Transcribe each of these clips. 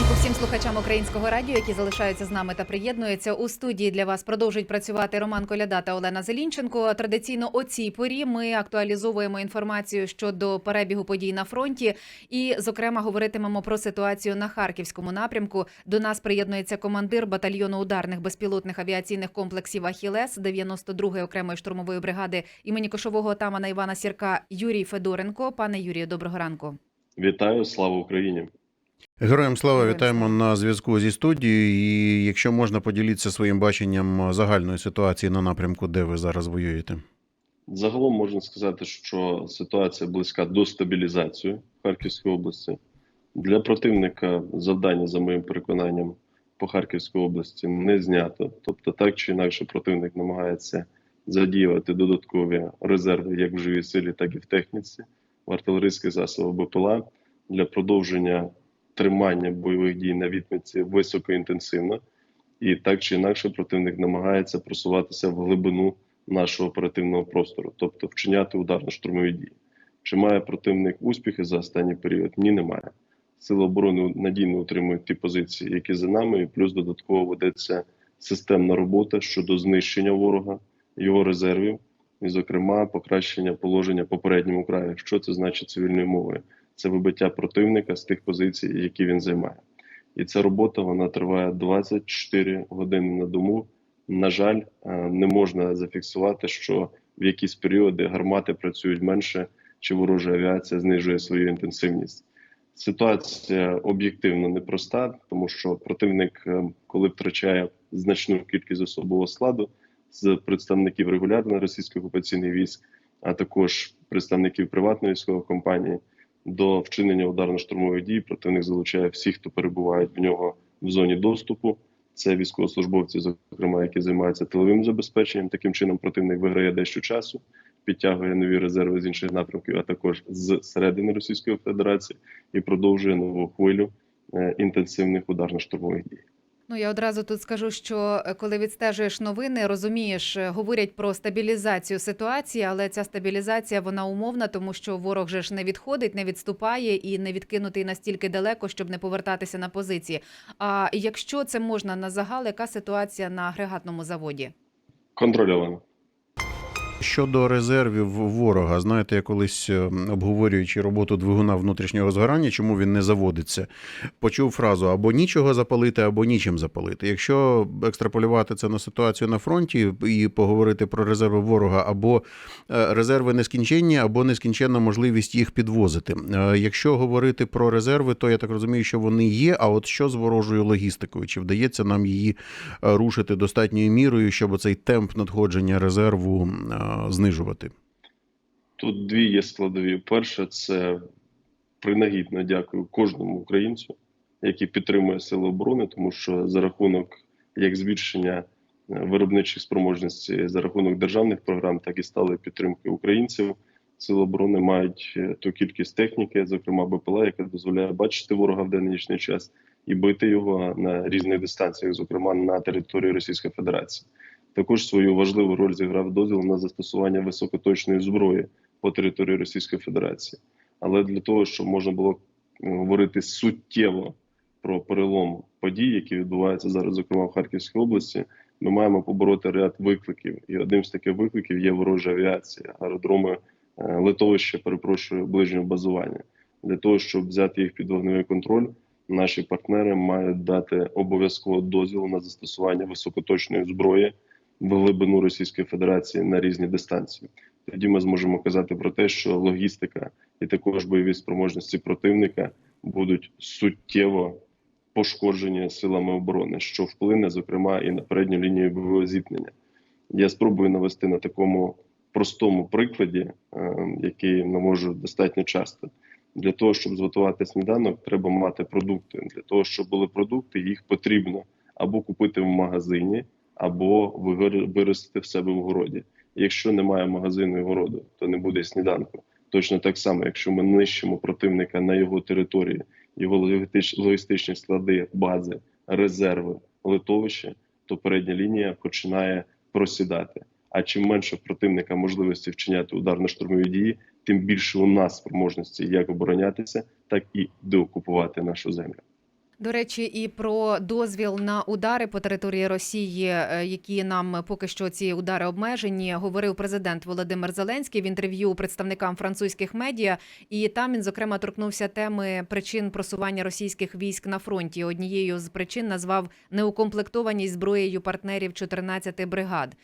ранку всім слухачам українського радіо, які залишаються з нами та приєднуються у студії. Для вас продовжують працювати Роман Коляда та Олена Зелінченко. Традиційно о цій порі ми актуалізовуємо інформацію щодо перебігу подій на фронті, і, зокрема, говоритимемо про ситуацію на харківському напрямку. До нас приєднується командир батальйону ударних безпілотних авіаційних комплексів Ахілес 92-ї окремої штурмової бригади імені кошового отамана Івана Сірка Юрій Федоренко. Пане Юрію, доброго ранку. Вітаю, слава Україні! Героям слава вітаємо на зв'язку зі студією. І якщо можна поділитися своїм баченням загальної ситуації на напрямку, де ви зараз воюєте. Загалом можна сказати, що ситуація близька до стабілізації в Харківській області. Для противника завдання, за моїм переконанням, по Харківській області не знято. Тобто, так чи інакше, противник намагається задіювати додаткові резерви як в живій силі, так і в техніці, в артилерійських засобах БПЛА для продовження тримання бойових дій на відмітці високоінтенсивно. І так чи інакше, противник намагається просуватися в глибину нашого оперативного простору, тобто вчиняти ударно-штурмові дії. Чи має противник успіхи за останній період? Ні, немає. Сили оборони надійно утримують ті позиції, які за нами, і плюс додатково ведеться системна робота щодо знищення ворога, його резервів, і, зокрема, покращення положення попередньому краю. Що це значить цивільною мовою? Це вибиття противника з тих позицій, які він займає. І ця робота вона триває 24 години на дому. На жаль, е, не можна зафіксувати, що в якісь періоди гармати працюють менше, чи ворожа авіація знижує свою інтенсивність. Ситуація об'єктивно непроста, тому що противник, е, коли втрачає значну кількість особового складу з представників регулярної російських окупаційних військ, а також представників приватної військової компанії, до вчинення ударно-штурмових дій противник залучає всіх, хто перебуває в нього в зоні доступу. Це військовослужбовці, зокрема, які займаються тиловим забезпеченням. Таким чином противник виграє дещо часу, підтягує нові резерви з інших напрямків, а також з середини Російської Федерації, і продовжує нову хвилю е, інтенсивних ударно-штурмових дій. Ну я одразу тут скажу, що е, коли відстежуєш новини, розумієш, е, говорять про стабілізацію ситуації, але ця стабілізація вона умовна, тому що ворог же ж не відходить, не відступає і не відкинутий настільки далеко, щоб не повертатися на позиції. А якщо це можна на загал, яка ситуація на агрегатному заводі? Контрольовано. Щодо резервів ворога, знаєте, я колись е, обговорюючи роботу двигуна внутрішнього згорання, чому він не заводиться, почув фразу або нічого запалити, або нічим запалити. Якщо екстраполювати це на ситуацію на фронті і поговорити про резерви ворога, або е, резерви нескінченні, або нескінченна можливість їх підвозити. Е, Якщо говорити про резерви, то я так розумію, що вони є. А от що з ворожою логістикою? Чи вдається нам її рушити достатньою мірою, щоб цей темп надходження резерву знижувати? Тут дві є складові. Перше, це принагідно дякую кожному українцю, який підтримує сили оборони, тому що за рахунок як збільшення е, виробничих спроможностей за рахунок державних програм, так і стали підтримки українців. Сили оборони мають е, ту кількість техніки, зокрема БПЛА, яка дозволяє бачити ворога в денний час і бити його на різних дистанціях, зокрема на території Російської Федерації. Також свою важливу роль зіграв дозвіл на застосування високоточної зброї по території Російської Федерації. Але для того, щоб можна було е, говорити суттєво про перелом подій, які відбуваються зараз, зокрема в Харківській області, ми маємо побороти ряд викликів. І одним з таких викликів є ворожа авіація, аеродроми е, литовища, перепрошую, ближнього базування. Для того, щоб взяти їх під вогневий контроль, наші партнери мають дати обов'язково дозвіл на застосування високоточної зброї глибину Російської Федерації на різні дистанції. Тоді ми зможемо казати про те, що логістика і також бойові спроможності противника будуть суттєво пошкоджені силами оборони, що вплине, зокрема, і на передню лінію бойового зіткнення. Я спробую навести на такому простому прикладі, е, який навожу достатньо часто. Для того, щоб зготувати сніданок, треба мати продукти. Для того, щоб були продукти, їх потрібно або купити в магазині, або виростити в себе в городі. Якщо немає магазину і городу, то не буде сніданку. Точно так само, якщо ми нищимо противника на його території, його логістич- логістичні склади, бази, резерви, литовище, то передня лінія починає просідати. А чим менше противника можливості вчиняти ударно-штурмові дії, тим більше у нас спроможності як оборонятися, так і деокупувати нашу землю. До речі, і про дозвіл на удари по території Росії, е, які нам поки що ці удари обмежені, говорив президент Володимир Зеленський в інтерв'ю представникам французьких медіа. І там він зокрема торкнувся теми причин просування російських військ на фронті. Однією з причин назвав неукомплектованість зброєю партнерів 14 бригад.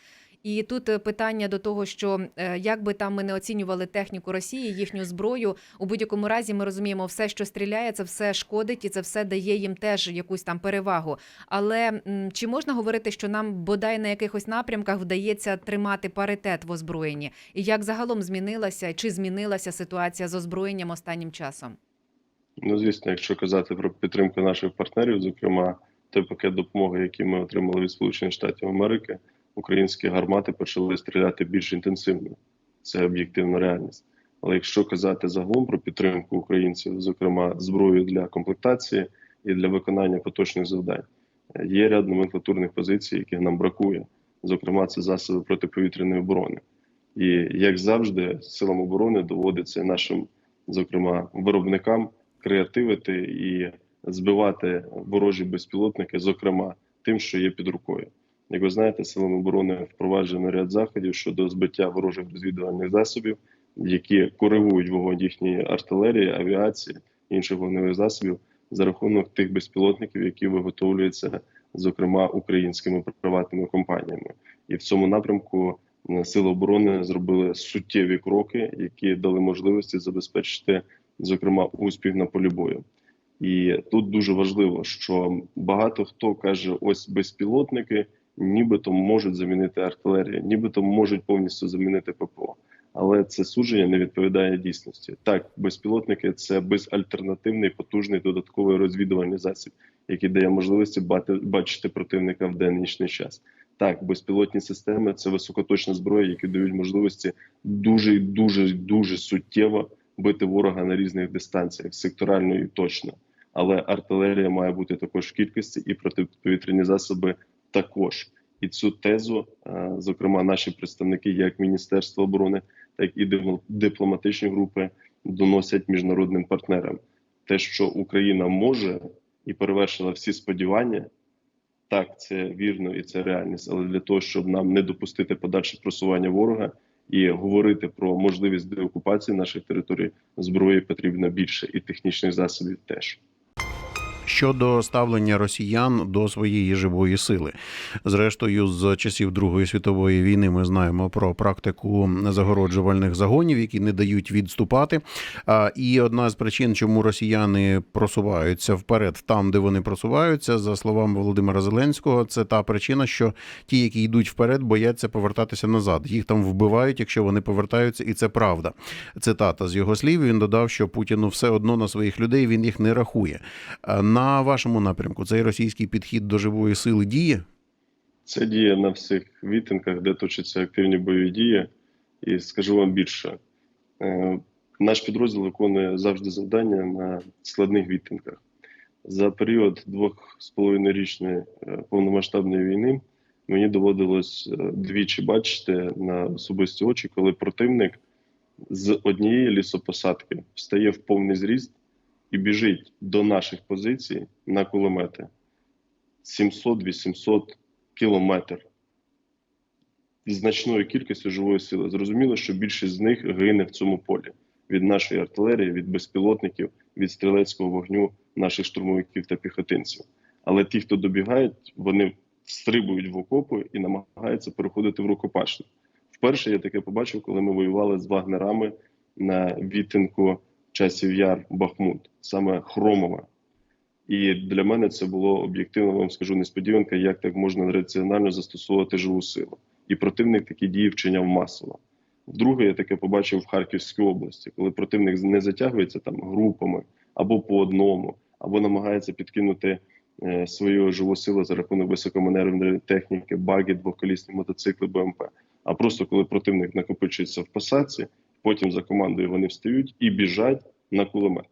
І тут е, питання до того, що е, як би там ми не оцінювали техніку Росії, їхню зброю, у будь-якому разі ми розуміємо, все, що стріляє, це все шкодить, і це все дає їм теж якусь там перевагу. Але чи можна говорити, що нам бодай на якихось напрямках вдається тримати паритет в озброєнні? І як загалом змінилася чи змінилася ситуація з озброєнням останнім часом? Ну, звісно, якщо казати про підтримку наших партнерів, зокрема той пакет допомоги, який ми отримали від Сполучених Штатів Америки, українські гармати почали стріляти більш інтенсивно. Це об'єктивна реальність. Але якщо казати загалом про підтримку українців, зокрема зброю для комплектації і для виконання поточних завдань, є ряд номенклатурних позицій, яких нам бракує. Зокрема, це засоби протиповітряної оборони. І як завжди, силам оборони доводиться нашим, зокрема, виробникам креативити і збивати ворожі безпілотники, зокрема тим, що є під рукою. Як ви знаєте, силами оборони впроваджено ряд заходів щодо збиття ворожих розвідувальних засобів, які коригують вогонь їхньої артилерії, авіації інших вогневих засобів за рахунок тих безпілотників, які виготовлюються, зокрема українськими приватними компаніями. І в цьому напрямку е, сили оборони зробили суттєві кроки, які дали можливості забезпечити, зокрема, успіх на полі бою. І тут дуже важливо, що багато хто каже: ось безпілотники, нібито можуть замінити артилерію, нібито можуть повністю замінити ППО. Але це судження не відповідає дійсності. Так, безпілотники це безальтернативний потужний додатковий розвідувальний засіб, який дає можливості бачити противника в деннічний час. Так, безпілотні системи це високоточна зброя, які дають можливості дуже і дуже дуже суттєво бити ворога на різних дистанціях, секторально і точно. Але артилерія має бути також в кількості, і протиповітряні засоби також. І цю тезу, е, зокрема, наші представники, як Міністерство оборони, так і дипл- дипломатичні групи, доносять міжнародним партнерам. Те, що Україна може і перевершила всі сподівання, так це вірно і це реальність. Але для того, щоб нам не допустити подальше просування ворога і говорити про можливість деокупації наших територій, зброї потрібно більше, і технічних засобів теж. Щодо ставлення росіян до своєї живої сили. Зрештою, з часів Другої світової війни ми знаємо про практику загороджувальних загонів, які не дають відступати. І одна з причин, чому росіяни просуваються вперед, там, де вони просуваються, за словами Володимира Зеленського, це та причина, що ті, які йдуть вперед, бояться повертатися назад. Їх там вбивають, якщо вони повертаються, і це правда. Цитата з його слів. Він додав, що Путіну все одно на своїх людей він їх не рахує. А На вашому напрямку цей російський підхід до живої сили діє? Це діє на всіх вітинках, де точаться активні бойові дії. І скажу вам більше, е, наш підрозділ виконує завжди завдання на складних відтинках. За період двох з половиною річної е, повномасштабної війни мені доводилось е, двічі бачити на особисті очі, коли противник з однієї лісопосадки встає в повний зріст і біжить до наших позицій на кулемети 700-800 кілометр значною кількістю живої сили. Зрозуміло, що більшість з них гине в цьому полі від нашої артилерії, від безпілотників, від стрілецького вогню наших штурмовиків та піхотинців. Але ті, хто добігають, вони стрибують в окопи і намагаються переходити в рукопашну. Вперше я таке побачив, коли ми воювали з вагнерами на відтинку часів яр Бахмут, саме Хромова. І для мене це було об'єктивно, вам скажу несподіванка, як так можна раціонально застосовувати живу силу. І противник такі дії вчиняв масово. Вдруге, я таке побачив в Харківській області, коли противник не затягується там групами або по одному, або намагається підкинути е, свою живу силу за рахунок високоманевреної техніки, баги, двоколісні мотоцикли, БМП. А просто коли противник накопичується в посадці, потім за командою вони встають і біжать на кулемет.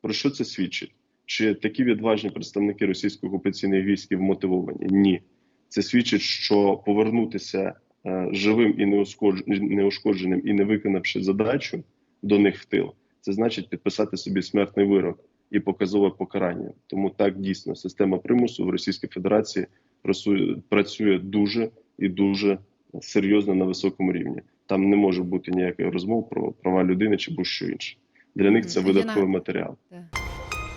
Про що це свідчить? Чи такі відважні представники російських окупаційних військ вмотивовані? Ні. Це свідчить, що повернутися е, живим і неушкодженим і не виконавши задачу до них в тил, це значить підписати собі смертний вирок і показове покарання. Тому так дійсно система примусу в Російській Федерації працює дуже і дуже серйозно на високому рівні. Там не може бути ніяких розмов про права людини чи будь-що інше. Для них це видатковий матеріал.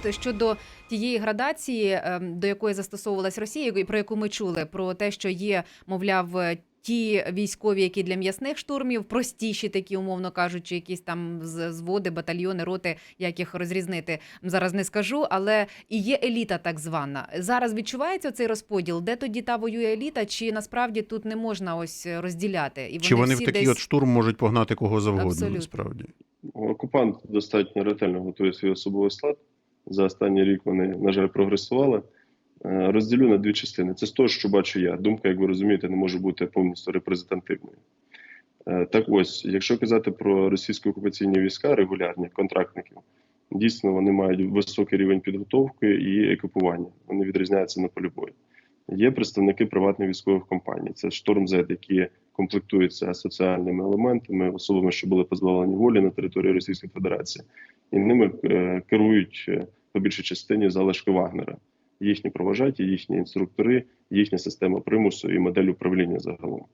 То щодо тієї градації, ем, до якої застосовувалась Росія, і про яку ми чули, про те, що є, мовляв, ті військові, які для м'ясних штурмів, простіші такі, умовно кажучи, якісь там зводи, батальйони, роти, як їх розрізнити, зараз не скажу. Але і є еліта, так звана. Зараз відчувається цей розподіл, де тоді та воює еліта, чи насправді тут не можна ось розділяти? І вони Чи вони в всі такий десь... от штурм можуть погнати кого завгодно, Абсолютно. насправді. Окупант достатньо ретельно готує свій особовий склад. За останній рік вони, на жаль, прогресували. Е, Розділю на дві частини. Це з того, що бачу я. Думка, як ви розумієте, не може бути повністю репрезентативною. Е, Так ось, якщо казати про російські окупаційні війська, регулярні контрактників, дійсно вони мають високий рівень підготовки і екіпування. Вони відрізняються на полі бою. Є представники приватних військових компаній. Це «Штормзет», які комплектуються соціальними елементами, особами, що були позбавлені волі на території Російської Федерації, і ними е, керують по більшій частині залишки Вагнера, їхні провожаті, їхні інструктори, їхня система примусу і модель управління загалом.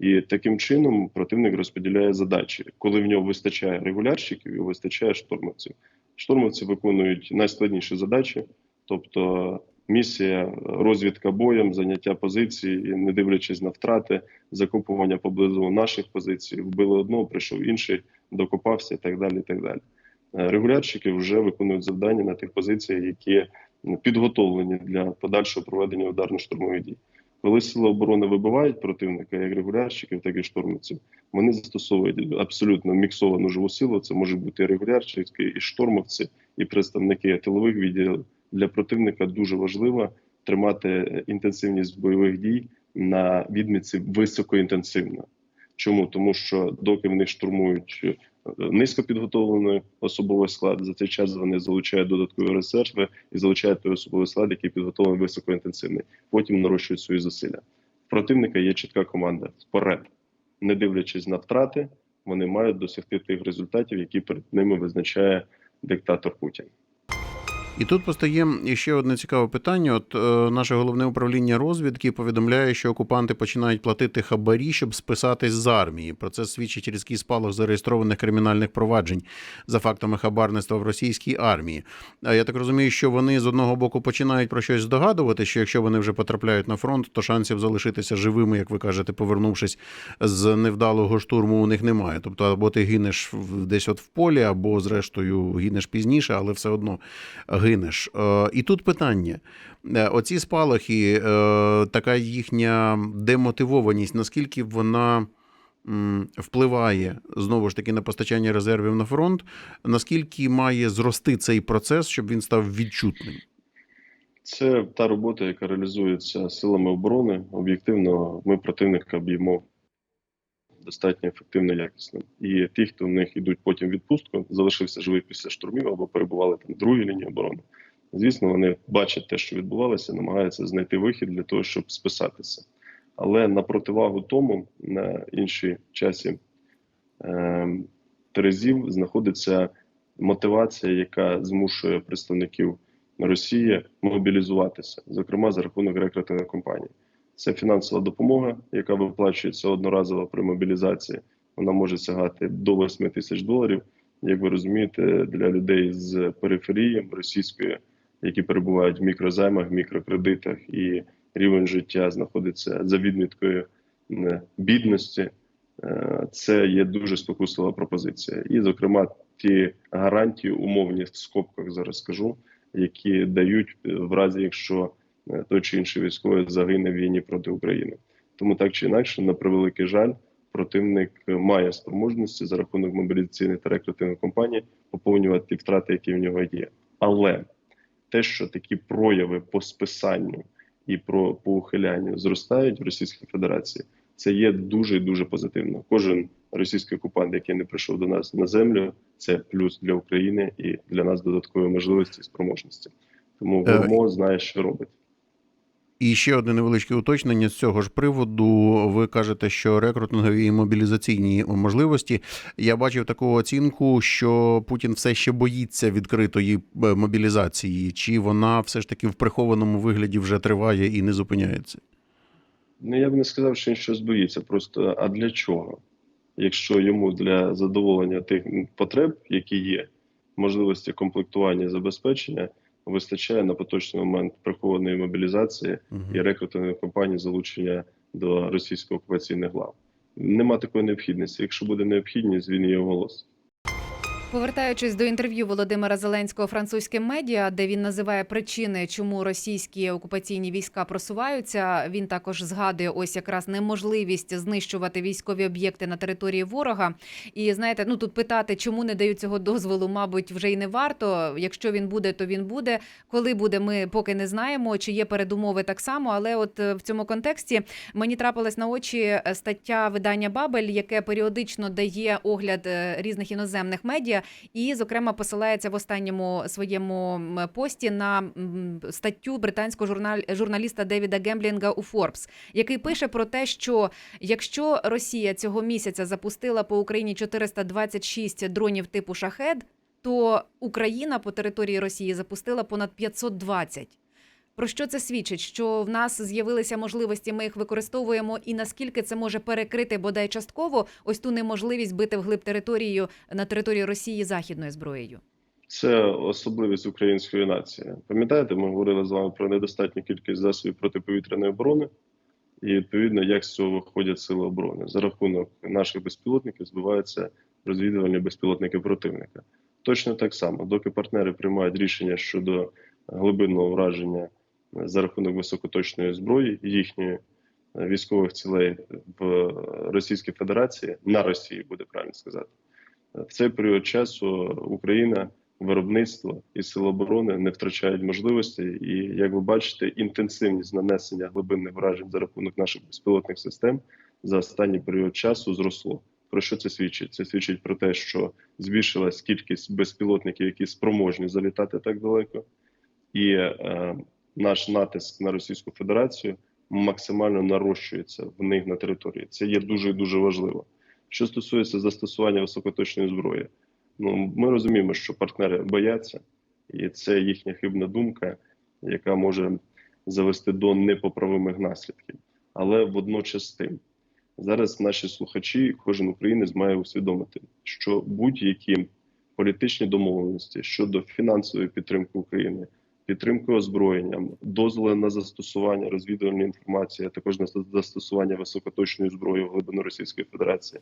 І таким чином противник розподіляє задачі, коли в нього вистачає регулярщиків і вистачає штурмовців. Штурмовці виконують найскладніші задачі, тобто місія розвідка боєм, заняття позиції, не дивлячись на втрати, закопування поблизу наших позицій, вбили одного, прийшов інший, докопався і так далі. І так далі. Е, Регулярщики вже виконують завдання на тих позиціях, які підготовлені для подальшого проведення ударно-штурмових дій. Коли сили оборони вибивають противника, як регулярщиків, так і штурмовців, вони застосовують абсолютно міксовану живу силу. Це можуть бути і регулярщики, і штурмовці, і представники тилових відділів. Для противника дуже важливо тримати інтенсивність бойових дій на відмітці високоінтенсивно. Чому? Тому що доки в них штурмують е, низько підготовлений особовий склад, за цей час вони залучають додаткові резерви і залучають той особовий склад, який підготовлений високоінтенсивний. Потім нарощують свої зусилля. В противника є чітка команда вперед, не дивлячись на втрати, вони мають досягти тих результатів, які перед ними визначає диктатор Путін. І тут постає ще одне цікаве питання. От е, наше головне управління розвідки повідомляє, що окупанти починають платити хабарі, щоб списатись з армії. Про це свідчить різкий спалах зареєстрованих кримінальних проваджень за фактами хабарництва в російській армії. А я так розумію, що вони з одного боку починають про щось здогадувати, що якщо вони вже потрапляють на фронт, то шансів залишитися живими, як ви кажете, повернувшись з невдалого штурму, у них немає. Тобто, або ти гинеш десь от в полі, або зрештою гинеш пізніше, але все одно гинеш. Е, І тут питання: Е, оці спалахи, е, така їхня демотивованість, наскільки вона. Впливає знову ж таки на постачання резервів на фронт. Наскільки має зрости цей процес, щоб він став відчутним? Це та робота, яка реалізується силами оборони. Об'єктивно, ми противника б'ємо достатньо ефективно якісно. І ті, хто в них йдуть потім відпустку, залишився живий після штурмів або перебували там в другій лінії оборони. Звісно, вони бачать те, що відбувалося, намагаються знайти вихід для того, щоб списатися. Але на противагу тому на іншій часі е, терезів знаходиться мотивація, яка змушує представників Росії мобілізуватися, зокрема за рахунок рекрутингових компаній. Це фінансова допомога, яка виплачується одноразово при мобілізації. Вона може сягати до 8 тисяч доларів. Як ви розумієте, для людей з периферії російської, які перебувають в мікрозаймах, мікрокредитах, і рівень життя знаходиться за відміткою бідності. Е, Це є дуже спокуслива пропозиція. І, зокрема, ті гарантії, умовні в скобках зараз скажу, які дають е, в разі, якщо той чи інший військовий загине в війні проти України. Тому так чи інакше, на превеликий жаль, противник має спроможності за рахунок мобілізаційних та рекрутингових компаній поповнювати ті втрати, які в нього є. Але те, що такі прояви по списанню і про по ухилянню зростають в Російській Федерації, це є дуже і дуже позитивно. Кожен російський окупант, який не прийшов до нас на землю, це плюс для України і для нас додаткові можливості і спроможності. Тому Е, ВМО знає, що робить. І ще одне невеличке уточнення з цього ж приводу. Ви кажете, що рекрутингові і мобілізаційні можливості. Я бачив таку оцінку, що Путін все ще боїться відкритої е, мобілізації, чи вона все ж таки в прихованому вигляді вже триває і не зупиняється. Ну, я б не сказав, що він щось боїться. Просто а для чого? Якщо йому для задоволення тих потреб, які є, можливості комплектування забезпечення, вистачає на поточний момент прихованої мобілізації і рекрутингової кампанії залучення до російсько-окупаційних глав. Нема такої необхідності. Якщо буде необхідність, він її оголосить. Повертаючись до інтерв'ю Володимира Зеленського французьким медіа, де він називає причини, чому російські окупаційні війська просуваються. Він також згадує ось якраз неможливість знищувати військові об'єкти на території ворога. І знаєте, ну тут питати, чому не дають цього дозволу, мабуть, вже й не варто. Якщо він буде, то він буде. Коли буде, ми поки не знаємо. Чи є передумови так само. Але от е, в цьому контексті мені трапилась на очі е, стаття видання Бабель, яке періодично дає огляд е, різних іноземних медіа, і, зокрема, посилається в останньому своєму пості на статтю британського журнал... журналіста Девіда Гемблінга у Forbes, який пише про те, що якщо Росія цього місяця запустила по Україні 426 дронів типу шахед, то Україна по території Росії запустила понад 520. Про що це свідчить? Що в нас з'явилися можливості, ми їх використовуємо, і наскільки це може перекрити бодай частково ось ту неможливість бити вглиб територію на території Росії західною зброєю? Це особливість української нації. Пам'ятаєте, ми говорили з вами про недостатню кількість засобів протиповітряної оборони, і відповідно, як з цього виходять сили оборони. За рахунок наших безпілотників збиваються розвідувальні безпілотники противника. Точно так само, доки партнери приймають рішення щодо глибинного враження за рахунок високоточної зброї їхньої е, військових цілей в Російській Федерації на Росії буде правильно сказати. В цей період часу Україна, виробництво і сили оборони не втрачають можливості, і як ви бачите, інтенсивність нанесення глибинних вражень за рахунок наших безпілотних систем за останній період часу зросло. Про що це свідчить? Це свідчить про те, що збільшилась кількість безпілотників, які спроможні залітати так далеко, і е, наш натиск на Російську Федерацію максимально нарощується в них на території. Це є дуже і дуже важливо. Що стосується застосування високоточної зброї, ну ми розуміємо, що партнери бояться, і це їхня хибна думка, яка може завести до непоправимих наслідків. Але водночас тим, зараз наші слухачі, кожен українець має усвідомити, що будь-які політичні домовленості щодо фінансової підтримки України, підтримки озброєнням, дозволи на застосування розвідувальної інформації, а також на застосування високоточної зброї в глибину Російської Федерації,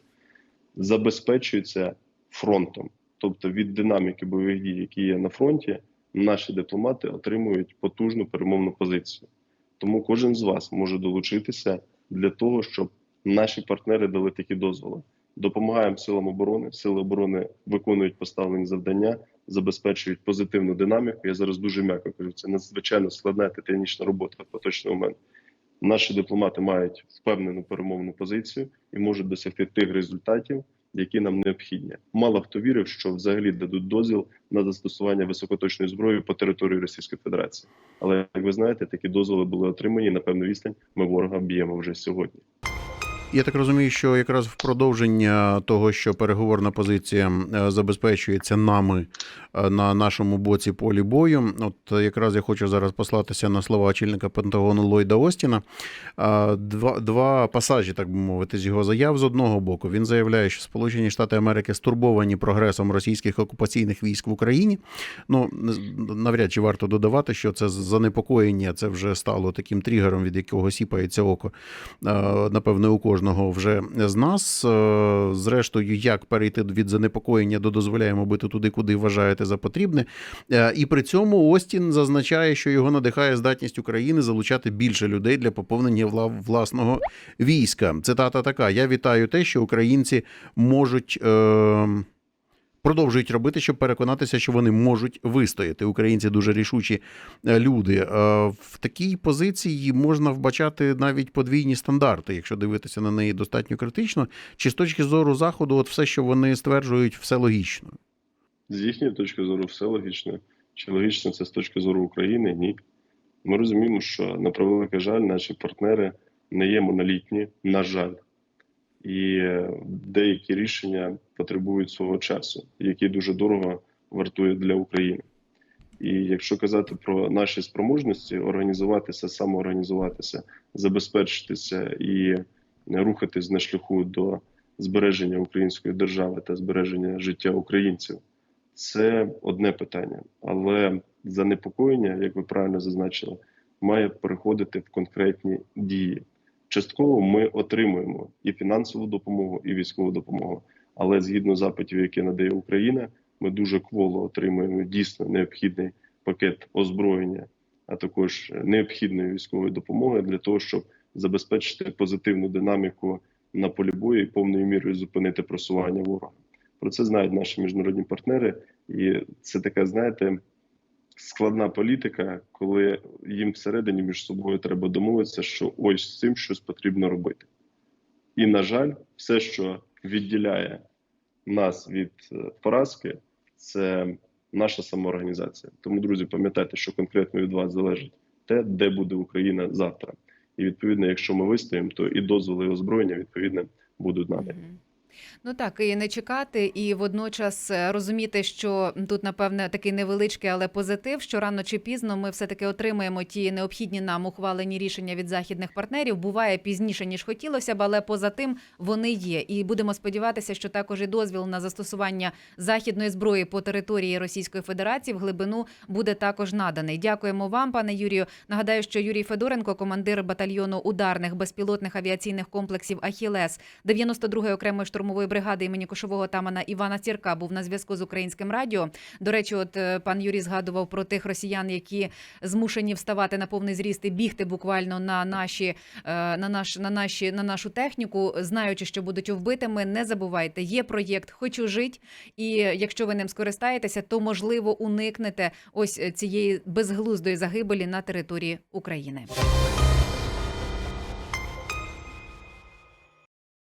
забезпечуються фронтом, тобто від динаміки бойових дій, які є на фронті, наші дипломати отримують потужну перемовну позицію. Тому кожен з вас може долучитися для того, щоб наші партнери дали такі дозволи. Допомагаємо силам оборони. Сили оборони виконують поставлені завдання, забезпечують позитивну динаміку. Я зараз дуже м'яко кажу. Це надзвичайно складна титанічна робота в поточний момент. Наші дипломати мають впевнену перемовну позицію і можуть досягти тих результатів, які нам необхідні. Мало хто вірив, що взагалі дадуть дозвіл на застосування високоточної зброї по території Російської Федерації. Але як ви знаєте, такі дозволи були отримані на певну відстань. Ми ворога б'ємо вже сьогодні. Я так розумію, що якраз в продовження того, що переговорна позиція е, забезпечується нами е, на нашому боці полі бою. От якраз я хочу зараз послатися на слова очільника Пентагону Ллойда Остіна. Два, два пасажі, так би мовити, з його заяв з одного боку. Він заявляє, що Сполучені Штати Америки стурбовані прогресом російських окупаційних військ в Україні. Ну навряд чи варто додавати, що це занепокоєння, це вже стало таким тригером, від якого сіпається око. Напевне, у кожного вже з нас. Е, Зрештою, як перейти від занепокоєння до дозволяємо бити туди, куди вважаєте за потрібне. Е, І при цьому Остін зазначає, що його надихає здатність України залучати більше людей для поповнення вла- власного війська. Цитата така: Я вітаю те, що українці можуть. Е- Продовжують робити, щоб переконатися, що вони можуть вистояти. Українці дуже рішучі е, люди. Е, В такій позиції можна вбачати навіть подвійні стандарти, якщо дивитися на неї достатньо критично. Чи з точки зору заходу, от все, що вони стверджують, все логічно. З їхньої точки зору, все логічно. Чи логічно це з точки зору України? Ні. Ми розуміємо, що на превеликий жаль, наші партнери не є монолітні, на жаль, і е, деякі рішення потребують свого часу, які дуже дорого вартують для України. І якщо казати про наші спроможності, організуватися, самоорганізуватися, забезпечитися і рухатись на шляху до збереження української держави та збереження життя українців, це одне питання. Але занепокоєння, як ви правильно зазначили, має переходити в конкретні дії. Частково ми отримуємо і фінансову допомогу, і військову допомогу. Але згідно запитів, які надає Україна, ми дуже кволо отримуємо дійсно необхідний пакет озброєння, а також необхідної військової допомоги для того, щоб забезпечити позитивну динаміку на полі бою і повною мірою зупинити просування ворога. Про це знають наші міжнародні партнери, і це така, знаєте, складна політика, коли їм всередині між собою треба домовитися, що ось з цим щось потрібно робити. І, на жаль, все, що відділяє нас від е, поразки, це наша самоорганізація. Тому, друзі, пам'ятайте, що конкретно від вас залежить те, де буде Україна завтра. І відповідно, якщо ми вистоїмо, то і дозволи і озброєння відповідно будуть надані. Ну так, і не чекати, і водночас е, розуміти, що тут, напевне, такий невеличкий, але позитив, що рано чи пізно ми все-таки отримаємо ті необхідні нам ухвалені рішення від західних партнерів. Буває пізніше, ніж хотілося б, але поза тим вони є. І будемо сподіватися, що також і дозвіл на застосування західної зброї по території Російської Федерації в глибину буде також наданий. Дякуємо вам, пане Юрію. Нагадаю, що Юрій Федоренко, командир батальйону ударних безпілотних авіаційних комплексів Ахілес 92-ї окремої штурмової бригади імені кошового тамана Івана Сірка був на зв'язку з українським радіо. До речі, от е, пан Юрій згадував про тих росіян, які змушені вставати на повний зріст і бігти буквально на наші е, на наш на наші на нашу техніку, знаючи, що будуть вбитими. Не забувайте, є проєкт Хочу жить, і якщо ви ним скористаєтеся, то можливо уникнете ось цієї безглуздої загибелі на території України.